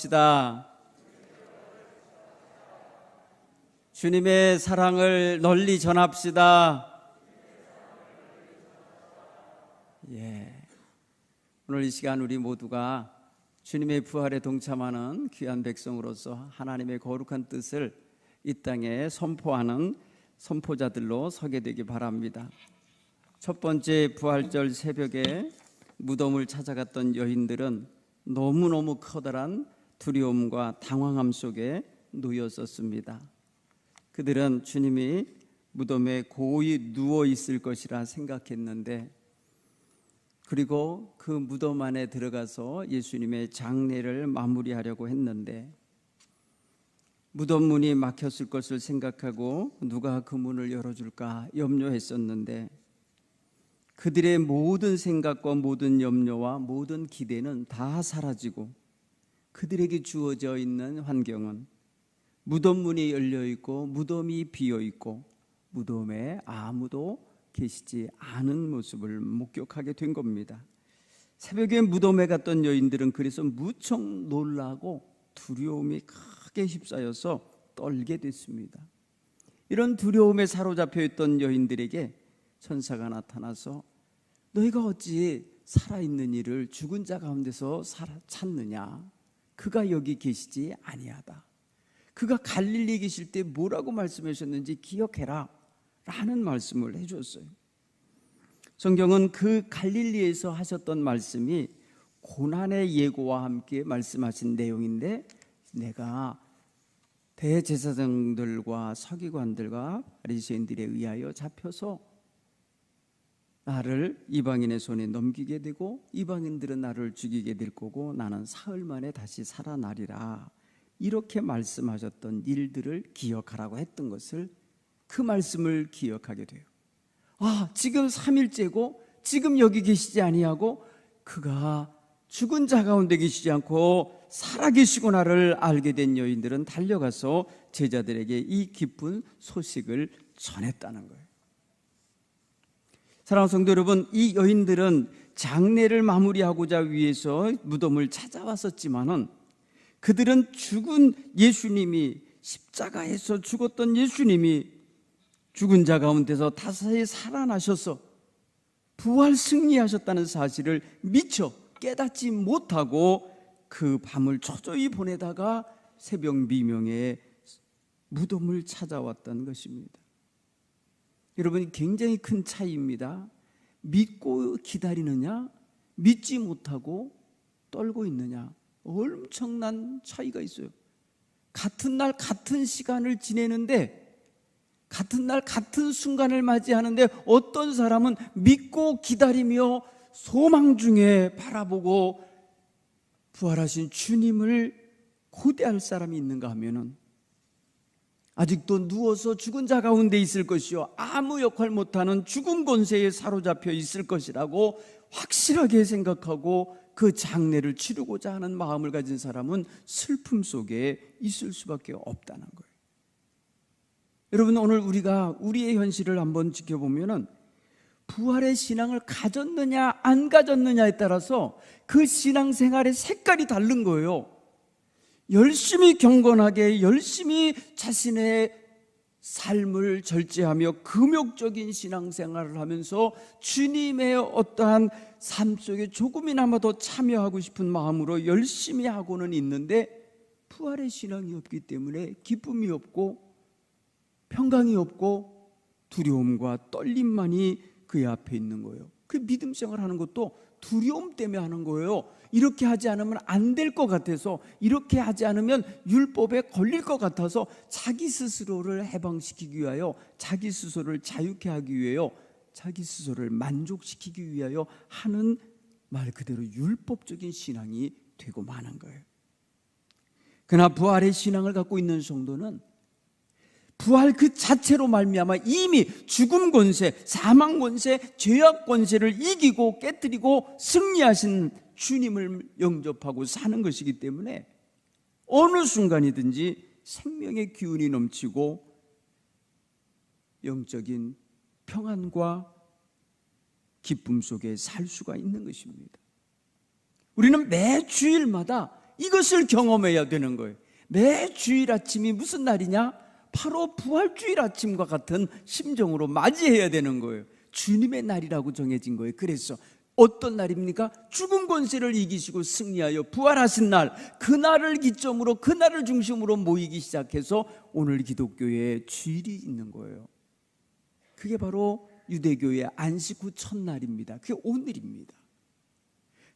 합시다. 주님의 사랑을 널리 전합시다. 예. 오늘 이 시간 우리 모두가 주님의 부활에 동참하는 귀한 백성으로서 하나님의 거룩한 뜻을 이 땅에 선포하는 선포자들로 서게 되기 바랍니다. 첫 번째 부활절 새벽에 무덤을 찾아갔던 여인들은 너무너무 커다란 두려움과 당황함 속에 놓였었습니다. 그들은 주님이 무덤에 고이 누워 있을 것이라 생각했는데 그리고 그 무덤 안에 들어가서 예수님의 장례를 마무리하려고 했는데 무덤 문이 막혔을 것을 생각하고 누가 그 문을 열어줄까 염려했었는데 그들의 모든 생각과 모든 염려와 모든 기대는 다 사라지고 그들에게 주어져 있는 환경은 무덤 문이 열려 있고 무덤이 비어 있고 무덤에 아무도 계시지 않은 모습을 목격하게 된 겁니다. 새벽에 무덤에 갔던 여인들은 그래서 무척 놀라고 두려움이 크게 휩싸여서 떨게 됐습니다. 이런 두려움에 사로잡혀 있던 여인들에게 천사가 나타나서 너희가 어찌 살아있는 이를 죽은 자 가운데서 찾느냐? 그가 여기 계시지 아니하다. 그가 갈릴리 계실 때 뭐라고 말씀하셨는지 기억해라. 라는 말씀을 해 줬어요. 성경은 그 갈릴리에서 하셨던 말씀이 고난의 예고와 함께 말씀하신 내용인데 내가 대제사장들과 서기관들과 바리새인들에 의하여 잡혀서 나를 이방인의 손에 넘기게 되고 이방인들은 나를 죽이게 될 거고 나는 사흘 만에 다시 살아나리라 이렇게 말씀하셨던 일들을 기억하라고 했던 것을 그 말씀을 기억하게 돼요. 아, 지금 3일째고 지금 여기 계시지 아니하고 그가 죽은 자 가운데 계시지 않고 살아 계시구나를 알게 된 여인들은 달려가서 제자들에게 이 기쁜 소식을 전했다는 거예요. 사랑하는 성도 여러분, 이 여인들은 장례를 마무리하고자 위해서 무덤을 찾아왔었지만은 그들은 죽은 예수님이 십자가에서 죽었던 예수님이 죽은 자 가운데서 다시 살아나셔서 부활 승리하셨다는 사실을 미처 깨닫지 못하고 그 밤을 초조히 보내다가 새벽 미명에 무덤을 찾아왔던 것입니다. 여러분 굉장히 큰 차이입니다. 믿고 기다리느냐, 믿지 못하고 떨고 있느냐, 엄청난 차이가 있어요. 같은 날 같은 시간을 지내는데 같은 날 같은 순간을 맞이하는데 어떤 사람은 믿고 기다리며 소망 중에 바라보고 부활하신 주님을 고대할 사람이 있는가 하면은 아직도 누워서 죽은 자 가운데 있을 것이요 아무 역할 못하는 죽음 권세에 사로잡혀 있을 것이라고 확실하게 생각하고 그 장례를 치르고자 하는 마음을 가진 사람은 슬픔 속에 있을 수밖에 없다는 거예요. 여러분 오늘 우리가 우리의 현실을 한번 지켜보면은 부활의 신앙을 가졌느냐 안 가졌느냐에 따라서 그 신앙 생활의 색깔이 다른 거예요. 열심히 경건하게 열심히 자신의 삶을 절제하며 금욕적인 신앙생활을 하면서 주님의 어떠한 삶 속에 조금이나마 더 참여하고 싶은 마음으로 열심히 하고는 있는데 부활의 신앙이 없기 때문에 기쁨이 없고 평강이 없고 두려움과 떨림만이 그의 앞에 있는 거예요. 그 믿음 생활 하는 것도 두려움 때문에 하는 거예요. 이렇게 하지 않으면 안 될 것 같아서 이렇게 하지 않으면 율법에 걸릴 것 같아서 자기 스스로를 해방시키기 위하여 자기 스스로를 자유케 하기 위하여 자기 스스로를 만족시키기 위하여 하는 말 그대로 율법적인 신앙이 되고 마는 거예요. 그러나 부활의 신앙을 갖고 있는 성도는 부활 그 자체로 말미암아 이미 죽음 권세, 사망 권세, 죄악 권세를 이기고 깨뜨리고 승리하신 주님을 영접하고 사는 것이기 때문에 어느 순간이든지 생명의 기운이 넘치고 영적인 평안과 기쁨 속에 살 수가 있는 것입니다. 우리는 매 주일마다 이것을 경험해야 되는 거예요. 매 주일 아침이 무슨 날이냐? 바로 부활주일 아침과 같은 심정으로 맞이해야 되는 거예요. 주님의 날이라고 정해진 거예요. 그래서 어떤 날입니까? 죽은 권세를 이기시고 승리하여 부활하신 날, 그날을 기점으로, 그날을 중심으로 모이기 시작해서 오늘 기독교에 주일이 있는 거예요. 그게 바로 유대교의 안식 후 첫날입니다. 그게 오늘입니다.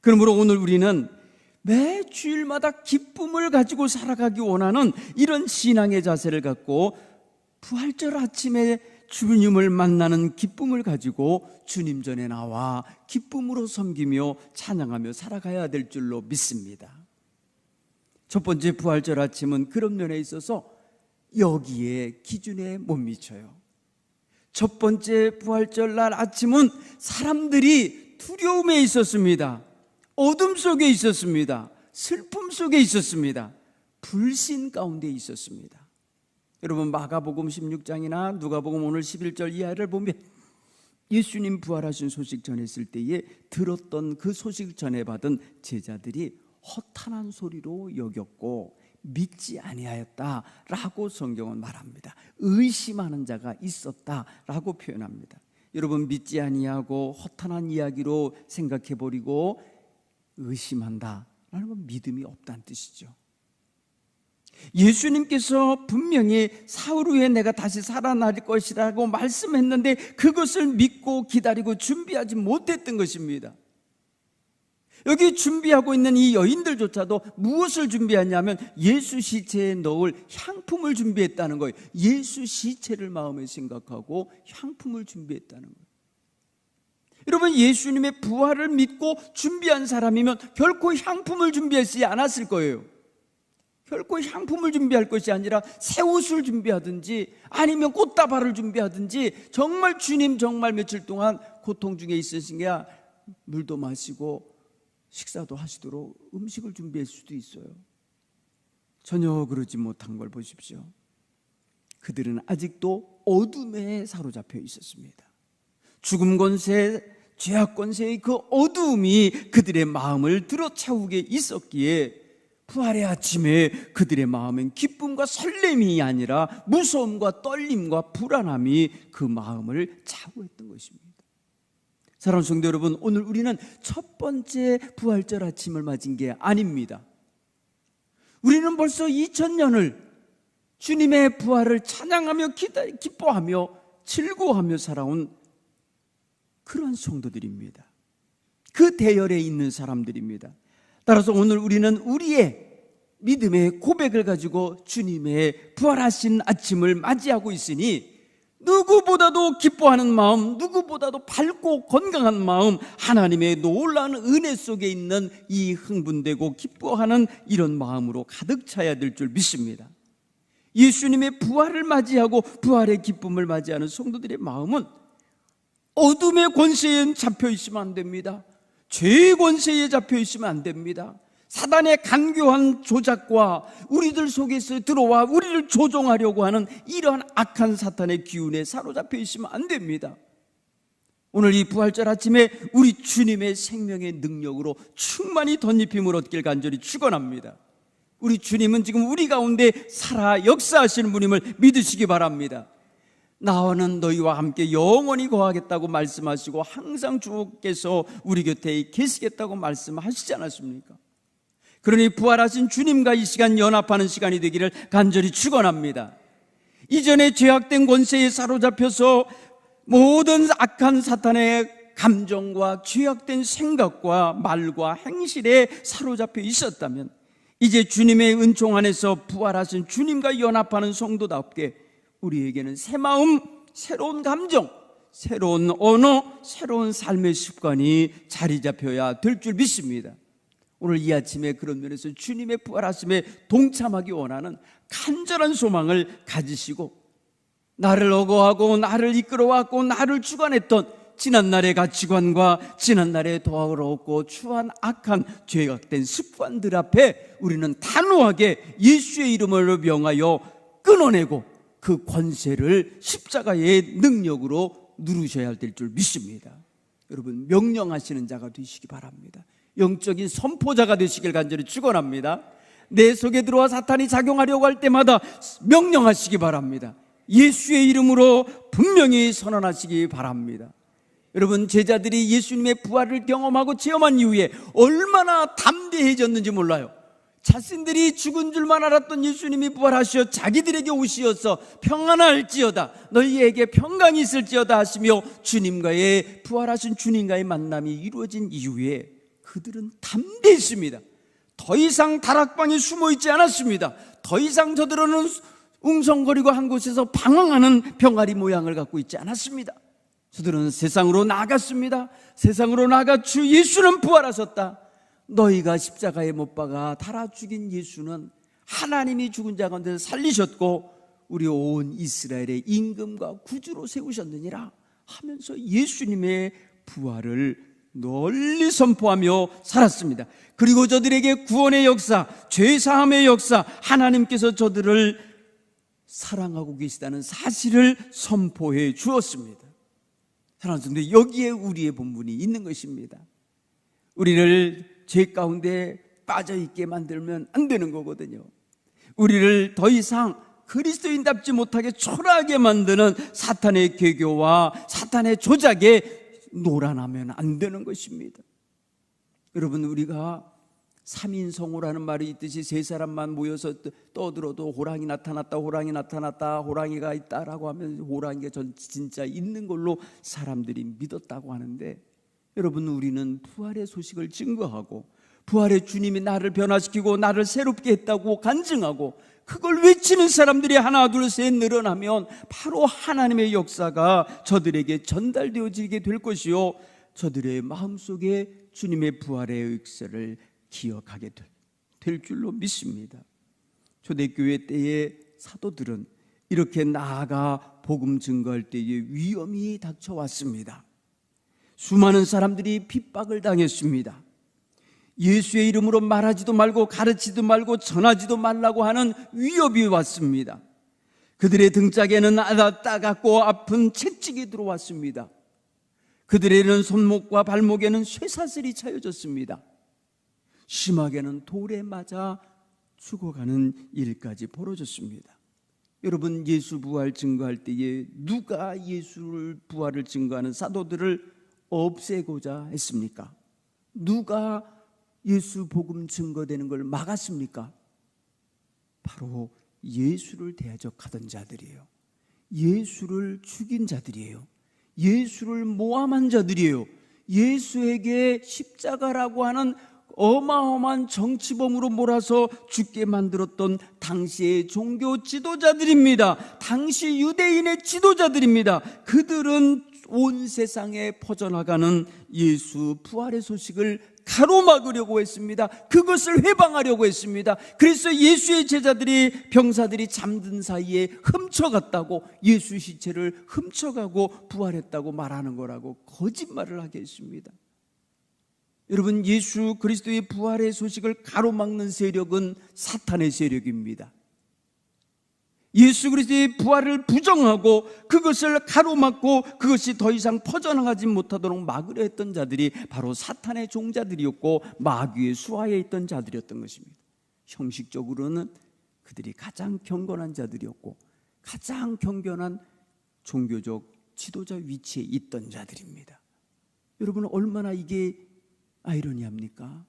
그러므로 오늘 우리는 매 주일마다 기쁨을 가지고 살아가기 원하는 이런 신앙의 자세를 갖고 부활절 아침에 주님을 만나는 기쁨을 가지고 주님 전에 나와 기쁨으로 섬기며 찬양하며 살아가야 될 줄로 믿습니다. 첫 번째 부활절 아침은 그런 면에 있어서 여기에 기준에 못 미쳐요. 첫 번째 부활절 날 아침은 사람들이 두려움에 있었습니다. 어둠 속에 있었습니다. 슬픔 속에 있었습니다. 불신 가운데 있었습니다. 여러분 마가복음 16장이나 누가복음 오늘 11절 이하를 보면 예수님 부활하신 소식 전했을 때에 들었던 그 소식 전해 받은 제자들이 허탄한 소리로 여겼고 믿지 아니하였다라고 성경은 말합니다. 의심하는 자가 있었다라고 표현합니다. 여러분 믿지 아니하고 허탄한 이야기로 생각해 버리고 의심한다라는 건 믿음이 없다는 뜻이죠. 예수님께서 분명히 사흘 후에 내가 다시 살아날 것이라고 말씀했는데 그것을 믿고 기다리고 준비하지 못했던 것입니다. 여기 준비하고 있는 이 여인들조차도 무엇을 준비하냐면 예수 시체에 넣을 향품을 준비했다는 거예요. 예수 시체를 마음에 생각하고 향품을 준비했다는 거예요. 여러분 예수님의 부활을 믿고 준비한 사람이면 결코 향품을 준비하지 않았을 거예요. 결코 향품을 준비할 것이 아니라 새 옷을 준비하든지 아니면 꽃다발을 준비하든지 정말 주님 정말 며칠 동안 고통 중에 있으신 게 물도 마시고 식사도 하시도록 음식을 준비할 수도 있어요. 전혀 그러지 못한 걸 보십시오. 그들은 아직도 어둠에 사로잡혀 있었습니다. 죽음 권세, 죄악 권세의 그 어두움이 그들의 마음을 들어차우게 있었기에 부활의 아침에 그들의 마음엔 기쁨과 설렘이 아니라 무서움과 떨림과 불안함이 그 마음을 차고했던 것입니다. 사랑하는 성도 여러분, 오늘 우리는 첫 번째 부활절 아침을 맞은 게 아닙니다. 우리는 벌써 2000년을 주님의 부활을 찬양하며 기다, 기뻐하며 즐거워하며 살아온 그런 성도들입니다. 그 대열에 있는 사람들입니다. 따라서 오늘 우리는 우리의 믿음의 고백을 가지고 주님의 부활하신 아침을 맞이하고 있으니 누구보다도 기뻐하는 마음, 누구보다도 밝고 건강한 마음, 하나님의 놀라운 은혜 속에 있는 이 흥분되고 기뻐하는 이런 마음으로 가득 차야 될 줄 믿습니다. 예수님의 부활을 맞이하고 부활의 기쁨을 맞이하는 성도들의 마음은 어둠의 권세에 잡혀 있으면 안 됩니다. 죄의 권세에 잡혀 있으면 안 됩니다. 사단의 간교한 조작과 우리들 속에서 들어와 우리를 조종하려고 하는 이러한 악한 사탄의 기운에 사로잡혀 있으면 안 됩니다. 오늘 이 부활절 아침에 우리 주님의 생명의 능력으로 충만히 덧입힘을 얻길 간절히 축원합니다. 우리 주님은 지금 우리 가운데 살아 역사하시는 분임을 믿으시기 바랍니다. 나와는 너희와 함께 영원히 거하겠다고 말씀하시고 항상 주께서 우리 곁에 계시겠다고 말씀하시지 않았습니까? 그러니 부활하신 주님과 이 시간 연합하는 시간이 되기를 간절히 축원합니다. 이전에 죄악된 권세에 사로잡혀서 모든 악한 사탄의 감정과 죄악된 생각과 말과 행실에 사로잡혀 있었다면 이제 주님의 은총 안에서 부활하신 주님과 연합하는 성도답게 우리에게는 새 마음, 새로운 감정, 새로운 언어, 새로운 삶의 습관이 자리 잡혀야 될 줄 믿습니다. 오늘 이 아침에 그런 면에서 주님의 부활하심에 동참하기 원하는 간절한 소망을 가지시고 나를 억어하고 나를 이끌어왔고 나를 주관했던 지난날의 가치관과 지난날의 더럽고 추한 악한 죄악된 습관들 앞에 우리는 단호하게 예수의 이름으로 명하여 끊어내고 그 권세를 십자가의 능력으로 누르셔야 될 줄 믿습니다. 여러분 명령하시는 자가 되시기 바랍니다. 영적인 선포자가 되시길 간절히 축원합니다. 내 속에 들어와 사탄이 작용하려고 할 때마다 명령하시기 바랍니다. 예수의 이름으로 분명히 선언하시기 바랍니다. 여러분 제자들이 예수님의 부활을 경험하고 체험한 이후에 얼마나 담대해졌는지 몰라요. 자신들이 죽은 줄만 알았던 예수님이 부활하시어 자기들에게 오시어서 평안할지어다 너희에게 평강이 있을지어다 하시며 주님과의 부활하신 주님과의 만남이 이루어진 이후에 그들은 담대했습니다. 더 이상 다락방에 숨어 있지 않았습니다. 더 이상 저들은 웅성거리고 한 곳에서 방황하는 병아리 모양을 갖고 있지 않았습니다. 저들은 세상으로 나갔습니다. 세상으로 나가 주 예수는 부활하셨다. 너희가 십자가에 못 박아 달아 죽인 예수는 하나님이 죽은 자 가운데 살리셨고 우리 온 이스라엘의 임금과 구주로 세우셨느니라 하면서 예수님의 부활을 널리 선포하며 살았습니다. 그리고 저들에게 구원의 역사, 죄 사함의 역사, 하나님께서 저들을 사랑하고 계시다는 사실을 선포해 주었습니다. 사랑하는데 여기에 우리의 본분이 있는 것입니다. 우리를 죄 가운데 빠져 있게 만들면 안 되는 거거든요. 우리를 더 이상 그리스도인답지 못하게 초라하게 만드는 사탄의 개교와 사탄의 조작에 놀아나면 안 되는 것입니다. 여러분 우리가 삼인성호라는 말이 있듯이 세 사람만 모여서 떠들어도 호랑이 나타났다 호랑이 나타났다 호랑이가 있다라고 하면 호랑이가 전 진짜 있는 걸로 사람들이 믿었다고 하는데 여러분 우리는 부활의 소식을 증거하고 부활의 주님이 나를 변화시키고 나를 새롭게 했다고 간증하고 그걸 외치는 사람들이 하나 둘 셋 늘어나면 바로 하나님의 역사가 저들에게 전달되어지게 될 것이요 저들의 마음속에 주님의 부활의 역사를 기억하게 될 줄로 믿습니다. 초대교회 때의 사도들은 이렇게 나아가 복음 증거할 때에 위험이 닥쳐왔습니다. 수많은 사람들이 핍박을 당했습니다. 예수의 이름으로 말하지도 말고 가르치도 말고 전하지도 말라고 하는 위협이 왔습니다. 그들의 등짝에는 따갑고 아픈 채찍이 들어왔습니다. 그들에는 손목과 발목에는 쇠사슬이 차여졌습니다. 심하게는 돌에 맞아 죽어가는 일까지 벌어졌습니다. 여러분 예수 부활 증거할 때에 누가 예수를 부활을 증거하는 사도들을 없애고자 했습니까? 누가 예수 복음 증거되는 걸 막았습니까? 바로 예수를 대적하던 자들이에요. 예수를 죽인 자들이에요. 예수를 모함한 자들이에요. 예수에게 십자가라고 하는 어마어마한 정치범으로 몰아서 죽게 만들었던 당시의 종교 지도자들입니다. 당시 유대인의 지도자들입니다. 그들은 온 세상에 퍼져나가는 예수 부활의 소식을 가로막으려고 했습니다. 그것을 회방하려고 했습니다. 그래서 예수의 제자들이 병사들이 잠든 사이에 훔쳐갔다고 예수 시체를 훔쳐가고 부활했다고 말하는 거라고 거짓말을 하게 했습니다. 여러분 예수 그리스도의 부활의 소식을 가로막는 세력은 사탄의 세력입니다. 예수 그리스도의 부활을 부정하고 그것을 가로막고 그것이 더 이상 퍼져나가지 못하도록 막으려 했던 자들이 바로 사탄의 종자들이었고 마귀의 수하에 있던 자들이었던 것입니다. 형식적으로는 그들이 가장 경건한 자들이었고 가장 경건한 종교적 지도자 위치에 있던 자들입니다. 여러분 얼마나 이게 아이러니합니까?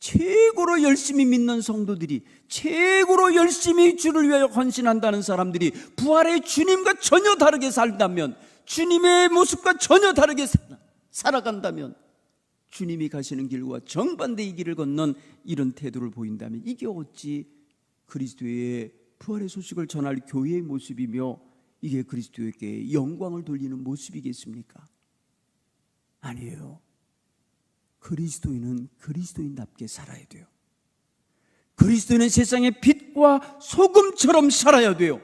최고로 열심히 믿는 성도들이 최고로 열심히 주를 위하여 헌신한다는 사람들이 부활의 주님과 전혀 다르게 살다면 주님의 모습과 전혀 다르게 살아간다면 주님이 가시는 길과 정반대의 길을 걷는 이런 태도를 보인다면 이게 어찌 그리스도의 부활의 소식을 전할 교회의 모습이며 이게 그리스도에게 영광을 돌리는 모습이겠습니까? 아니에요. 그리스도인은 그리스도인답게 살아야 돼요. 그리스도인은 세상의 빛과 소금처럼 살아야 돼요.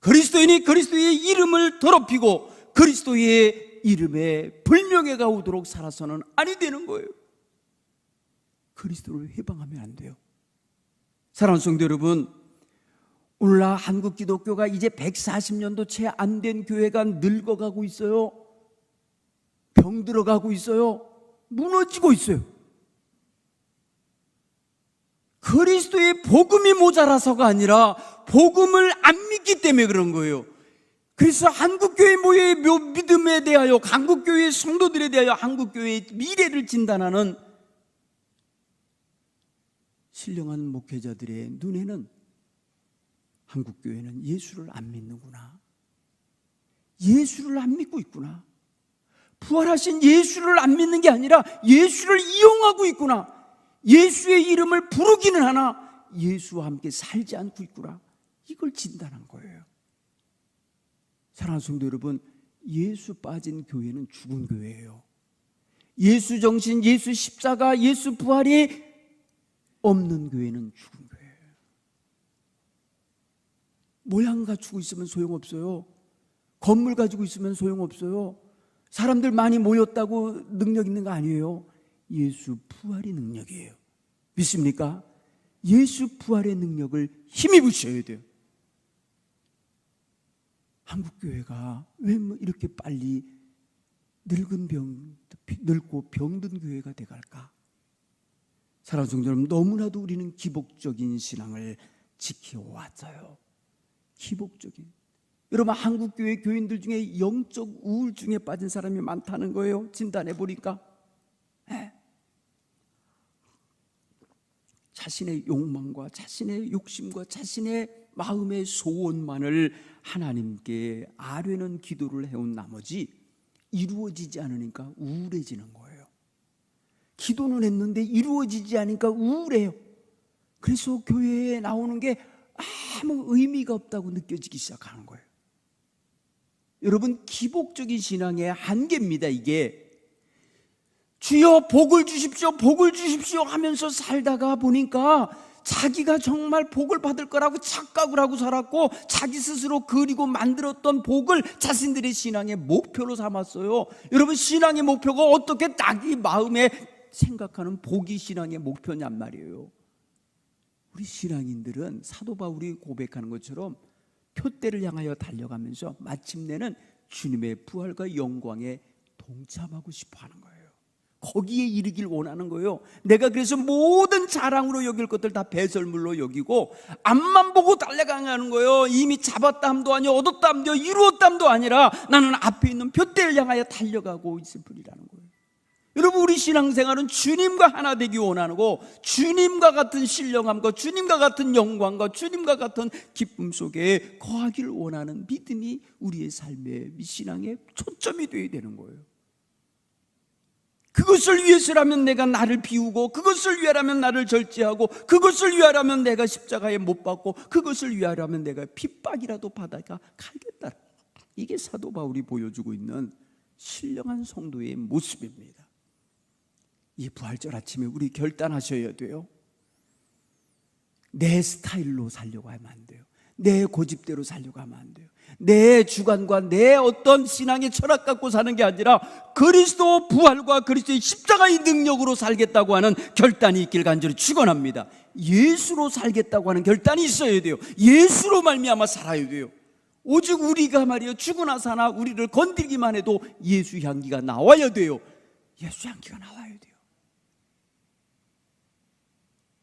그리스도인이 그리스도의 이름을 더럽히고 그리스도의 이름에 불명예가 오도록 살아서는 아니 되는 거예요. 그리스도를 해방하면 안 돼요. 사랑하는 성도 여러분, 오늘날 한국 기독교가 이제 140년도 채 안 된 교회가 늙어가고 있어요. 병 들어가고 있어요. 무너지고 있어요. 그리스도의 복음이 모자라서가 아니라 복음을 안 믿기 때문에 그런 거예요. 그래서 한국교회 모의 믿음에 대하여 한국교회 성도들에 대하여 한국교회의 미래를 진단하는 신령한 목회자들의 눈에는 한국교회는 예수를 안 믿는구나. 예수를 안 믿고 있구나. 부활하신 예수를 안 믿는 게 아니라 예수를 이용하고 있구나. 예수의 이름을 부르기는 하나 예수와 함께 살지 않고 있구나. 이걸 진단한 거예요. 사랑하는 성도 여러분, 예수 빠진 교회는 죽은 교회예요. 예수 정신, 예수 십자가, 예수 부활이 없는 교회는 죽은 교회예요. 모양 갖추고 있으면 소용없어요. 건물 가지고 있으면 소용없어요. 사람들 많이 모였다고 능력 있는 거 아니에요. 예수 부활의 능력이에요. 믿습니까? 예수 부활의 능력을 힘입으셔야 돼요. 한국교회가 왜뭐 이렇게 빨리 늙은 병, 늙고 병든 교회가 돼갈까? 사랑하는 성도 여러분, 너무나도 우리는 기복적인 신앙을 지켜왔어요. 기복적인. 여러분, 한국 교회 교인들 중에 영적 우울증에 빠진 사람이 많다는 거예요. 진단해 보니까. 네. 자신의 욕망과 자신의 욕심과 자신의 마음의 소원만을 하나님께 아뢰는 기도를 해온 나머지 이루어지지 않으니까 우울해지는 거예요. 기도는 했는데 이루어지지 않으니까 우울해요. 그래서 교회에 나오는 게 아무 의미가 없다고 느껴지기 시작하는 거예요. 여러분, 기복적인 신앙의 한계입니다, 이게. 주여 복을 주십시오, 복을 주십시오 하면서 살다가 보니까 자기가 정말 복을 받을 거라고 착각을 하고 살았고 자기 스스로 그리고 만들었던 복을 자신들의 신앙의 목표로 삼았어요. 여러분 신앙의 목표가 어떻게 자기 마음에 생각하는 복이 신앙의 목표냔 말이에요. 우리 신앙인들은 사도 바울이 고백하는 것처럼 표대를 향하여 달려가면서 마침내는 주님의 부활과 영광에 동참하고 싶어 하는 거예요. 거기에 이르길 원하는 거예요. 내가 그래서 모든 자랑으로 여길 것들 다 배설물로 여기고 앞만 보고 달려가는 거예요. 이미 잡았담도 아니요 얻었담도 이루었담도 아니라 나는 앞에 있는 표대를 향하여 달려가고 있을 뿐이라는 거예요. 여러분 우리 신앙생활은 주님과 하나 되기 원하고 주님과 같은 신령함과 주님과 같은 영광과 주님과 같은 기쁨 속에 거하기를 원하는 믿음이 우리의 삶의 신앙의 초점이 되어야 되는 거예요. 그것을 위해서라면 내가 나를 비우고 그것을 위하라면 나를 절제하고 그것을 위하라면 내가 십자가에 못 박고 그것을 위하라면 내가 핍박이라도 받아가 갈겠다. 이게 사도 바울이 보여주고 있는 신령한 성도의 모습입니다. 이 부활절 아침에 우리 결단하셔야 돼요. 내 스타일로 살려고 하면 안 돼요. 내 고집대로 살려고 하면 안 돼요. 내 주관과 내 어떤 신앙의 철학 갖고 사는 게 아니라 그리스도 부활과 그리스도의 십자가의 능력으로 살겠다고 하는 결단이 있길 간절히 축원합니다. 예수로 살겠다고 하는 결단이 있어야 돼요. 예수로 말미암아 살아야 돼요. 오직 우리가 말이요 죽으나 사나 우리를 건들기만 해도 예수 향기가 나와야 돼요. 예수 향기가 나와야 돼요.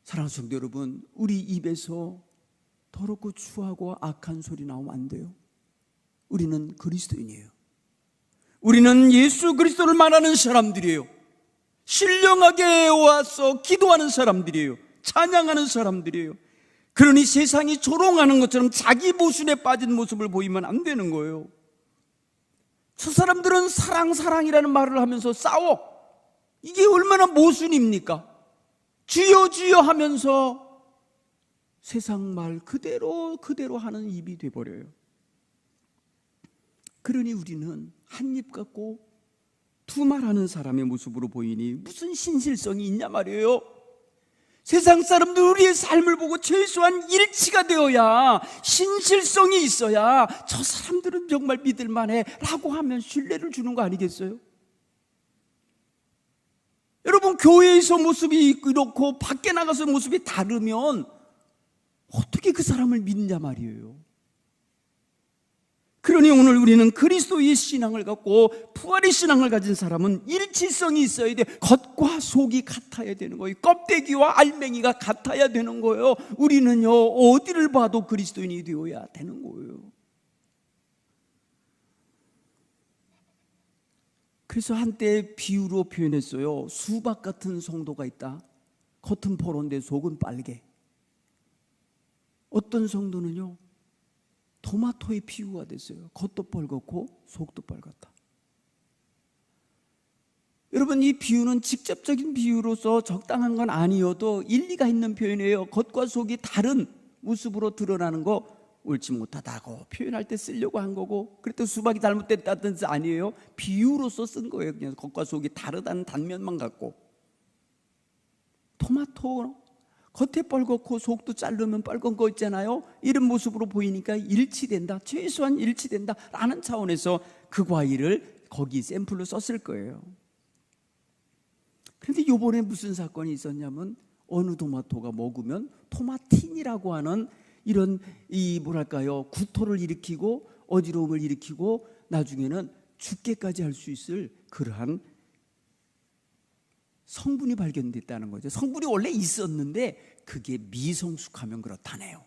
사랑하는 성도 여러분, 우리 입에서 더럽고 추하고 악한 소리 나오면 안 돼요. 우리는 그리스도인이에요. 우리는 예수 그리스도를 말하는 사람들이에요. 신령하게 와서 기도하는 사람들이에요. 찬양하는 사람들이에요. 그러니 세상이 조롱하는 것처럼 자기 모순에 빠진 모습을 보이면 안 되는 거예요. 저 사람들은 사랑, 사랑이라는 말을 하면서 싸워. 이게 얼마나 모순입니까? 주여, 주여 하면서 세상 말 그대로, 그대로 하는 입이 돼버려요. 그러니 우리는 한 입 갖고 두 말하는 사람의 모습으로 보이니 무슨 신실성이 있냐 말이에요. 세상 사람들 우리의 삶을 보고 최소한 일치가 되어야 신실성이 있어야 저 사람들은 정말 믿을 만해 라고 하면 신뢰를 주는 거 아니겠어요? 여러분 교회에서 모습이 이렇고 밖에 나가서 모습이 다르면 어떻게 그 사람을 믿냐 말이에요. 그러니 오늘 우리는 그리스도의 신앙을 갖고 부활의 신앙을 가진 사람은 일치성이 있어야 돼. 겉과 속이 같아야 되는 거예요. 껍데기와 알맹이가 같아야 되는 거예요. 우리는요, 어디를 봐도 그리스도인이 되어야 되는 거예요. 그래서 한때 비유로 표현했어요. 수박 같은 성도가 있다. 겉은 포로인데 속은 빨개. 어떤 성도는요, 토마토의 비유가 됐어요. 겉도 빨갛고 속도 빨갛다. 여러분 이 비유는 직접적인 비유로서 적당한 건 아니어도 일리가 있는 표현이에요. 겉과 속이 다른 모습으로 드러나는 거 옳지 못하다고 표현할 때 쓰려고 한 거고 그랬더 수박이 잘못됐다는 뜻 아니에요. 비유로서 쓴 거예요. 그냥 겉과 속이 다르다는 단면만 갖고 토마토 겉에 빨갛고 속도 자르면 빨간 거 있잖아요. 이런 모습으로 보이니까 일치된다. 최소한 일치된다. 라는 차원에서 그 과일을 거기 샘플로 썼을 거예요. 그런데 요번에 무슨 사건이 있었냐면 어느 토마토가 먹으면 토마틴이라고 하는 이런 이 뭐랄까요 구토를 일으키고 어지러움을 일으키고 나중에는 죽게까지 할 수 있을 그러한 성분이 발견됐다는 거죠. 성분이 원래 있었는데 그게 미성숙하면 그렇다네요.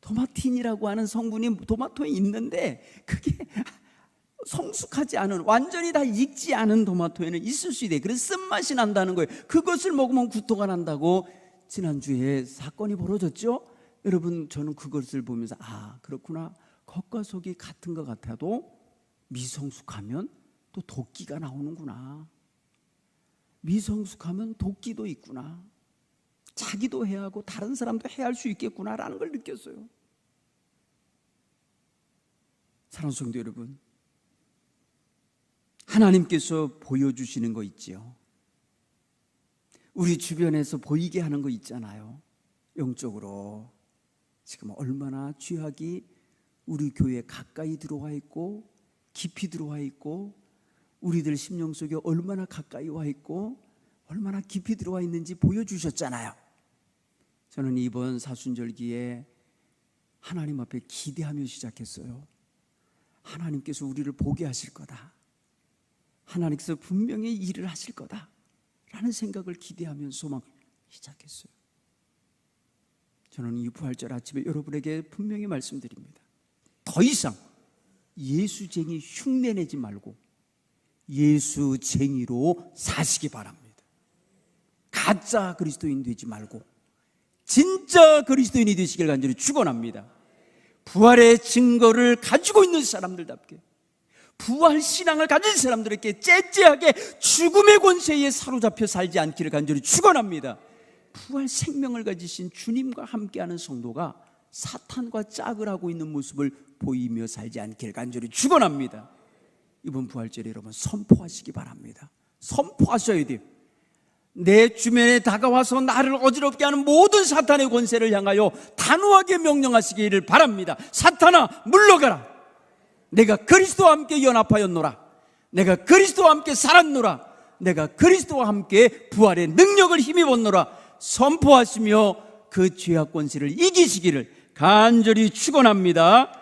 토마틴이라고 하는 성분이 토마토에 있는데 그게 성숙하지 않은 완전히 다 익지 않은 토마토에는 있을 수 있대. 그래서 쓴맛이 난다는 거예요. 그것을 먹으면 구토가 난다고 지난주에 사건이 벌어졌죠. 여러분 저는 그것을 보면서 아 그렇구나 겉과 속이 같은 것 같아도 미성숙하면 또 도끼가 나오는구나. 미성숙하면 도끼도 있구나. 자기도 해야 하고 다른 사람도 해야 할 수 있겠구나라는 걸 느꼈어요. 사랑하는 성도 여러분, 하나님께서 보여주시는 거 있지요. 우리 주변에서 보이게 하는 거 있잖아요. 영적으로 지금 얼마나 죄악이 우리 교회에 가까이 들어와 있고 깊이 들어와 있고 우리들 심령 속에 얼마나 가까이 와 있고 얼마나 깊이 들어와 있는지 보여주셨잖아요. 저는 이번 사순절기에 하나님 앞에 기대하며 시작했어요. 하나님께서 우리를 보게 하실 거다. 하나님께서 분명히 일을 하실 거다. 라는 생각을 기대하면서 소망을 시작했어요. 저는 이 부활절 아침에 여러분에게 분명히 말씀드립니다. 더 이상 예수쟁이 흉내내지 말고 예수쟁이로 사시기 바랍니다. 가짜 그리스도인 되지 말고 진짜 그리스도인이 되시길 간절히 축원합니다. 부활의 증거를 가지고 있는 사람들답게 부활 신앙을 가진 사람들에게 째째하게 죽음의 권세에 사로잡혀 살지 않기를 간절히 축원합니다. 부활 생명을 가지신 주님과 함께하는 성도가 사탄과 짝을 하고 있는 모습을 보이며 살지 않기를 간절히 축원합니다. 이번 부활절에 여러분 선포하시기 바랍니다. 선포하셔야 돼요. 내 주변에 다가와서 나를 어지럽게 하는 모든 사탄의 권세를 향하여 단호하게 명령하시기를 바랍니다. 사탄아 물러가라. 내가 그리스도와 함께 연합하였노라. 내가 그리스도와 함께 살았노라. 내가 그리스도와 함께 부활의 능력을 힘입었노라. 선포하시며 그 죄악 권세를 이기시기를 간절히 축원합니다.